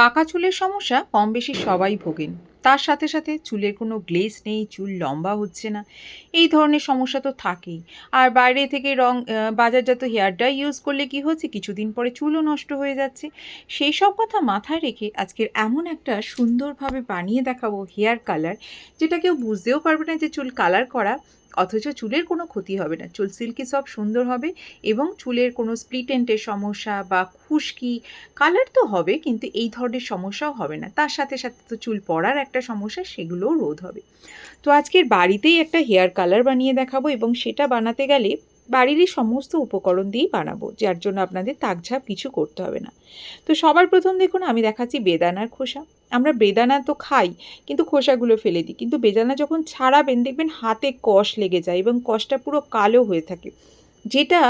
পাকা চুলের সমস্যা কম বেশি সবাই ভোগেন। তার সাথে সাথে চুলের কোনো গ্লেজ নেই, চুল লম্বা হচ্ছে না। এই ধরনের সমস্যা তো থাকেই। আর বাইরে থেকে রং বাজারজাত হেয়ার ডাই ইউজ করলে কি হচ্ছে? কিছুদিন পরে চুলও নষ্ট হয়ে যাচ্ছে। সেই সব কথা মাথায় রেখে আজকের এমন একটা সুন্দরভাবে বানিয়ে দেখাবো হেয়ার কালার, যেটা কেউ বুঝতেও পারবে না যে চুল কালার করা অথচ চুলের কোনো ক্ষতি হবে না। চুল সিল্কি সব সুন্দর হবে এবং চুলের কোনো স্প্লিটেন্টের সমস্যা বা খুশকি কালার তো হবে কিন্তু এই ধরনের সমস্যাও হবে না। তার সাথে সাথে তো চুল পড়ার একটা সমস্যা, সেগুলোও রোধ হবে। তো আজকের বাড়িতেই একটা হেয়ার কালার বানিয়ে দেখাবো এবং সেটা বানাতে গেলে বাড়িরই সমস্ত উপকরণ দিয়েই বানাবো, যার জন্য আপনাদের তাকঝাপ কিছু করতে হবে না। তো সবার প্রথম দেখুন, আমি দেখাচ্ছি বেদানার খোসা। আমরা বেদানা তো খাই, কিন্তু খোসাগুলো ফেলে দিই। কিন্তু বেদানা যখন ছাড়াবেন, দেখবেন হাতে কষ লেগে যায় এবং কষটা পুরো কালো হয়ে থাকে। যেটা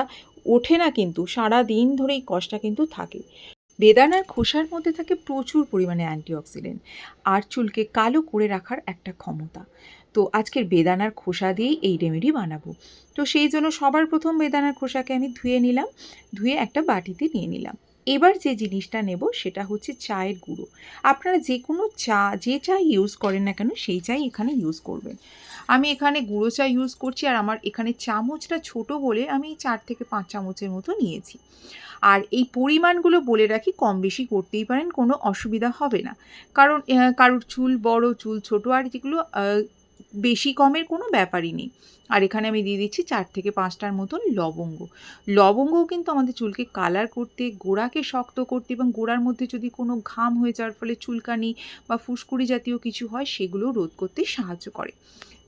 ওঠে না কিন্তু সারা দিন ধরে এই কষটা কিন্তু থাকে। বেদানার খোসার মধ্যে থাকে প্রচুর পরিমাণে অ্যান্টিঅক্সিডেন্ট আর চুলকে কালো করে রাখার একটা ক্ষমতা। তো আজকের বেদানার খোসা দিয়েই এই রেমেডি বানাবো। তো সেই জন্য সবার প্রথম বেদানার খোসাকে আমি ধুয়ে নিলাম, ধুয়ে একটা বাটিতে নিয়ে নিলাম। এবার যে জিনিসটা নেব সেটা হচ্ছে চায়ের গুঁড়ো। আপনারা যে কোনো চা, যে চা ইউজ করেন না কেন সেই চাই এখানে ইউজ করবেন। আমি এখানে গুঁড়ো চা ইউজ করছি আর আমার এখানে চামচটা ছোট বলে আমি চার থেকে পাঁচ চামচের মতো নিয়েছি। আর এই পরিমাণগুলো বলে রাখি, কম বেশি করতেই পারেন, কোনো অসুবিধা হবে না। কারণ কারোর চুল বড়, চুল ছোট আর যেগুলো বেশি কমের কোনো ব্যাপারই নেই। আর এখানে আমি দিয়ে দিচ্ছি চার থেকে পাঁচটার মতন লবঙ্গ। লবঙ্গও কিন্তু আমাদের চুলকে কালার করতে, গোড়াকে শক্ত করতে এবং গোড়ার মধ্যে যদি কোনো ঘাম হয়ে যাওয়ার ফলে চুলকানি বা ফুসকুড়ি জাতীয় কিছু হয়, সেগুলো রোধ করতে সাহায্য করে।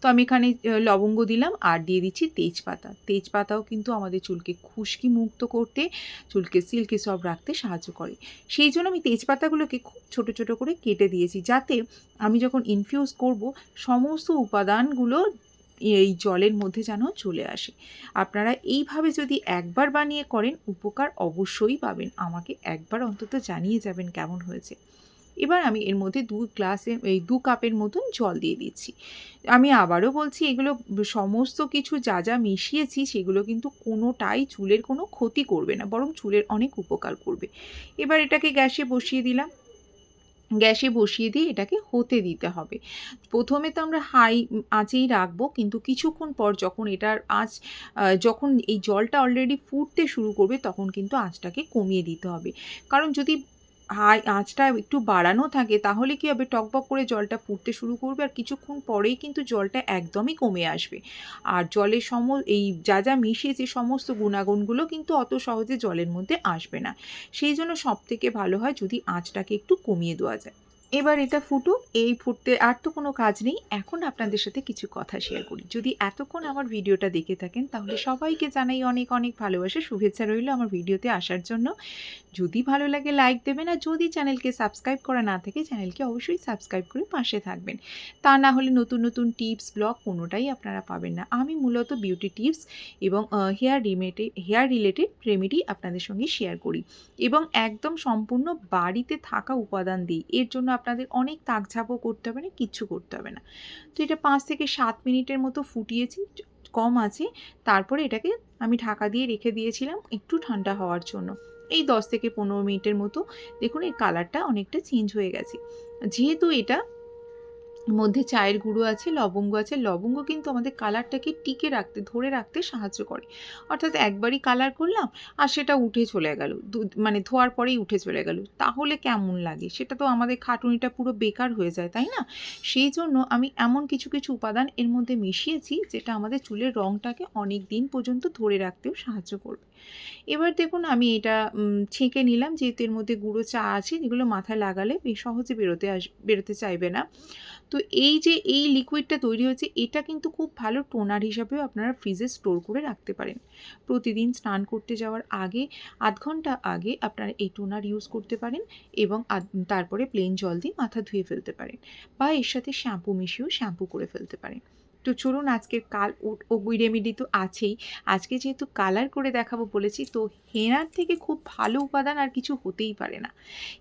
তো আমি এখানে লবঙ্গ দিলাম আর দিয়ে দিচ্ছি তেজপাতা। তেজপাতাও কিন্তু আমাদের চুলকে খুশকি মুক্ত করতে, চুলকে সিল্কি সব রাখতে সাহায্য করে। সেই জন্য আমি তেজপাতাগুলোকে খুব ছোট ছোট করে কেটে দিয়েছি যাতে আমি যখন ইনফিউজ করব, সমস্ত উপাদানগুলো এই জলের মধ্যে যেন চলে আসে। আপনারা এইভাবে যদি একবার বানিয়ে করেন, উপকার অবশ্যই পাবেন। আমাকে একবার অন্তত জানিয়ে যাবেন কেমন হয়েছে। এবার আমি এর মধ্যে দু গ্লাসে এই দু কাপের মতন জল দিয়ে দিচ্ছি। আমি আবারও বলছি, এগুলো সমস্ত কিছু যা যা মিশিয়েছি, সেগুলো কিন্তু কোনোটাই চুলের কোনো ক্ষতি করবে না, বরং চুলের অনেক উপকার করবে। এবার এটাকে গ্যাসে বসিয়ে দিলাম। গ্যাসে বসিয়ে দিয়ে এটাকে হতে দিতে হবে। প্রথমে তো আমরা হাই আঁচেই রাখব, কিন্তু কিছুক্ষণ পর যখন এটার আঁচ যখন এই জলটা অলরেডি ফুটতে শুরু করবে, তখন কিন্তু আঁচটাকে কমিয়ে দিতে হবে। কারণ যদি হাই, আঁচটা একটু বাড়ানো থাকে, তাহলে কি হবে? টকবক করে জলটা ফুটতে শুরু করবে আর কিছুক্ষণ পরেই কিন্তু জলটা একদমই কমে আসবে। আর জলের সম, এই যা যা মিশিয়েছে সমস্ত গুণাগুণগুলো কিন্তু অত সহজে জলের মধ্যে আসবে না। সেই জন্য সব থেকে ভালো হয় যদি আঁচটাকে একটু কমিয়ে দেওয়া যায়। এবার এটা ফুটুক, এই ফুটতে আর তো কোনো কাজ নেই। এখন আপনাদের সাথে কিছু কথা শেয়ার করি। যদি এতক্ষণ আমার ভিডিওটা দেখে থাকেন, তাহলে সবাইকে জানাই অনেক অনেক ভালোবাসা, শুভেচ্ছা রইল আমার ভিডিওতে আসার জন্য। যদি ভালো লাগে লাইক দেবেন। আর যদি চ্যানেলকে সাবস্ক্রাইব করা না থাকে, চ্যানেলকে অবশ্যই সাবস্ক্রাইব করে পাশে থাকবেন। তা না হলে নতুন নতুন টিপস ব্লগ কোনোটাই আপনারা পাবেন না। আমি মূলত বিউটি টিপস এবং হেয়ার রিমেটে হেয়ার রিলেটেড রেমেডি আপনাদের সঙ্গে শেয়ার করি। এবং একদম সম্পূর্ণ বাড়িতে থাকা উপাদান দিই। এর জন্য আপনাদের অনেক তাকঝাপও করতে হবে না, কিচ্ছু করতে হবে না। তো এটা পাঁচ থেকে সাত মিনিটের মতো ফুটিয়েছি, কম আছে। তারপরে এটাকে আমি ঢাকা দিয়ে রেখে দিয়েছিলাম একটু ঠান্ডা হওয়ার জন্য। এই দশ থেকে পনেরো মিনিটের মতো দেখুন এর কালারটা অনেকটা চেঞ্জ হয়ে গেছে। যেহেতু এটা মধ্যে চায়ের গুঁড়ো আছে, লবঙ্গ আছে। লবঙ্গ কিন্তু আমাদের কালারটাকে টিকে রাখতে, ধরে রাখতে সাহায্য করে। অর্থাৎ একবারই কালার করলাম আর সেটা উঠে চলে গেল। মানে ধোয়ার পরেই উঠে চলে গেল। তাহলে কেমন লাগে? সেটা তো আমাদের খাটুনিটা পুরো বেকার হয়ে যায়, তাই না? সেই জন্য আমি এমন কিছু কিছু উপাদান এর মধ্যে মিশিয়েছি, যেটা আমাদের চুলের রঙটাকে অনেক দিন পর্যন্ত ধরে রাখতেও সাহায্য করবে। এবার দেখুন আমি এটা ছেঁকে নিলাম। যেহেতু এর মধ্যে গুঁড়ো চা আছে যেগুলো মাথায় লাগালে সহজে বেরোতে আস, বেরোতে চাইবে না। তো এই যে, এই লিকুইডটা তৈরি হয়েছে, এটা কিন্তু খুব ভালো টোনার হিসাবেও আপনারা ফ্রিজে স্টোর করে রাখতে পারেন। প্রতিদিন স্নান করতে যাওয়ার আগে, আধ ঘণ্টা আগে আপনারা এই টোনার ইউজ করতে পারেন এবং তারপরে প্লেন জল দিয়ে মাথা ধুয়ে ফেলতে পারেন। বা এর সাথে শ্যাম্পু মিশিয়েও শ্যাম্পু করে ফেলতে পারেন। তো চলুন আজকের কাল ও- ওই রেমেডি তো আছেই। আজকে যেহেতু কালার করে দেখাবো বলেছি, তো হেনার থেকে খুব ভালো উপাদান আর কিছু হতেই পারে না।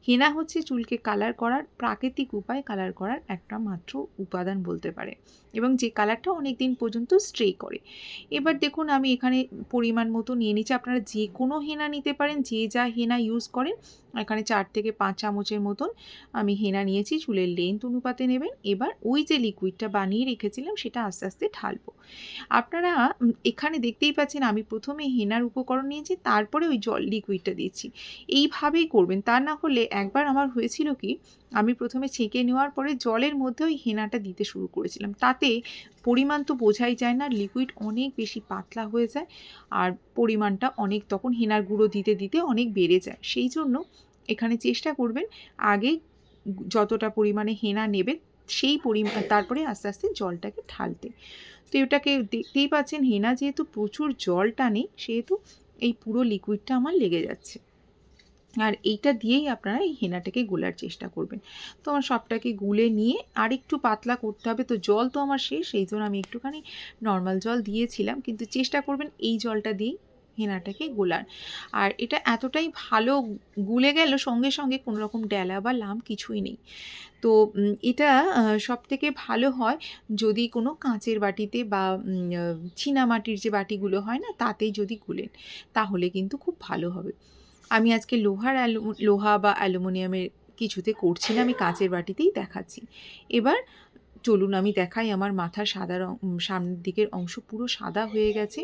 হেনা হচ্ছে চুলকে কালার করার, প্রাকৃতিক উপায় কালার করার একটা মাত্র উপাদান বলতে পারে। এবং যে কালারটা অনেক দিন পর্যন্ত স্ট্রে করে। এবার দেখুন আমি এখানে পরিমাণ মতো নিয়ে নিচ্ছি। আপনারা যে কোনো হেনা নিতে পারেন, যে যা হেনা ইউজ করেন, এখানে চার থেকে পাঁচ চামচের মতন আমি হেনা নিয়েছি। চুলের লেন্থ অনুপাতে নেবেন। এবার ওই যে লিকুইডটা বানিয়ে রেখেছিলাম, সেটা আস্তে আস্তে ঢালবো। আপনারা এখানে দেখতেই পাচ্ছেন আমি প্রথমে হেনার উপকরণ নিয়েছি, তারপরে ওই জল লিকুইডটা দিচ্ছি এইভাবেই করবেন, তা না হলে একবার আমার হয়েছিল কি, আমি প্রথমে ছেঁকে নেওয়ার পরে জলের মধ্যে ওই হেনাটা দিতে শুরু করেছিলাম। তাতে পরিমাণ তো বোঝাই যায় না লিকুইড অনেক বেশি পাতলা হয়ে যায় আর পরিমাণটা অনেক তখন হেনার গুঁড়ো দিতে দিতে অনেক বেড়ে যায়। সেই জন্য এখানে চেষ্টা করবেন, আগে যতটা পরিমাণে হেনা নেবেন সেই পরিমাণ তারপরে আস্তে আস্তে জলটাকে ঢালতে। তো এটাকে দেখতেই পাচ্ছেন হেনা যেহেতু প্রচুর জল টানে, সেহেতু এই পুরো লিকুইডটা আমার লেগে যাচ্ছে। আর এইটা দিয়েই আপনারা এই হেনাটাকে গোলার চেষ্টা করবেন। তো আমার সবটাকে গুলে নিয়ে আর একটু পাতলা করতে হবে। তো জল তো আমার শেষ সেই জন্য আমি একটুখানি নর্মাল জল দিয়েছিলাম। কিন্তু চেষ্টা করবেন এই জলটা দিয়েই হেনাটাকে গোলার আর এটা এতটাই ভালো গুলে গেল, সঙ্গে সঙ্গে কোনো রকম ডেলা বা লাম কিছুই নেই। তো এটা সব থেকে ভালো হয় যদি কোনো কাঁচের বাটিতে বা চীনামাটির যে বাটিগুলো হয় না, তাতেই যদি গুলেন, তাহলে কিন্তু খুব ভালো হবে। আমি আজকে লোহার লোহা বা অ্যালুমিনিয়ামের কিছুতে করছি না, আমি কাঁচের বাটিতেই দেখাচ্ছি। এবার চলুন, আমি দেখাই আমার মাথার সাদা রং সামনের দিকের অংশ পুরো সাদা হয়ে গেছে।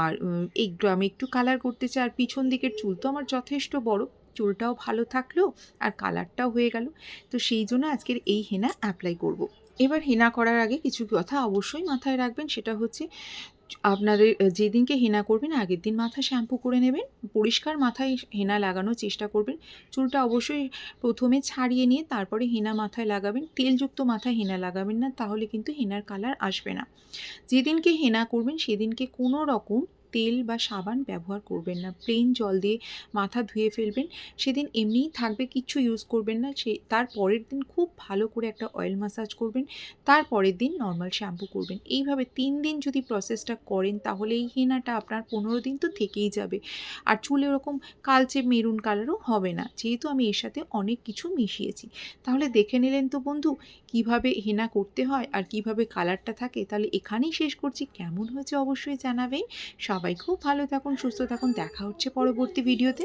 আর একটু, আমি একটু কালার করতে চাই, আর পিছন দিকের চুল তো আমার যথেষ্ট বড়। চুলটাও ভালো থাকল, আর কালারটাও হয়ে গেল। তো সেই জন্য আজকের এই হেনা অ্যাপ্লাই করব। এবার হেনা করার আগে কিছু কথা অবশ্যই মাথায় রাখবেন, সেটা হচ্ছে আপনাদের যেদিনকে হেনা করবেন, আগের দিন মাথা শ্যাম্পু করে নেবেন, পরিষ্কার মাথায় হেনা লাগানোর চেষ্টা করবেন। চুলটা অবশ্যই প্রথমে ছাড়িয়ে নিয়ে তারপরে হেনা মাথায় লাগাবেন। তেলযুক্ত মাথায় হেনা লাগাবেন না, তাহলে কিন্তু হেনার কালার আসবে না। যেদিনকে হেনা করবেন, সেদিনকে কোনো রকম তেল বা সাবান ব্যবহার করবেন না। প্লেন জল দিয়ে মাথা ধুয়ে ফেলবেন। সেদিন এমনিই থাকবে, কিচ্ছু ইউজ করবেন না। সে, তার পরের দিন খুব ভালো করে একটা অয়েল ম্যাসাজ করবেন। তার পরের দিন নর্মাল শ্যাম্পু করবেন। এইভাবে তিন দিন যদি প্রসেসটা করেন, তাহলে এই হেনাটা আপনার পনেরো দিন তো থেকেই যাবে। আর চুল এরকম কালচে মেরুন কালারও হবে না। যেহেতু আমি এর সাথে অনেক কিছু মিশিয়েছি। তাহলে দেখে নিলেন তো বন্ধু, কীভাবে হেনা করতে হয় আর কীভাবে কালারটা থাকে, তাহলে এখানেই শেষ করছি। কেমন হয়েছে অবশ্যই জানাবেন। সবাই খুব ভালো থাকুন সুস্থ থাকুন। দেখা হচ্ছে পরবর্তী ভিডিওতে।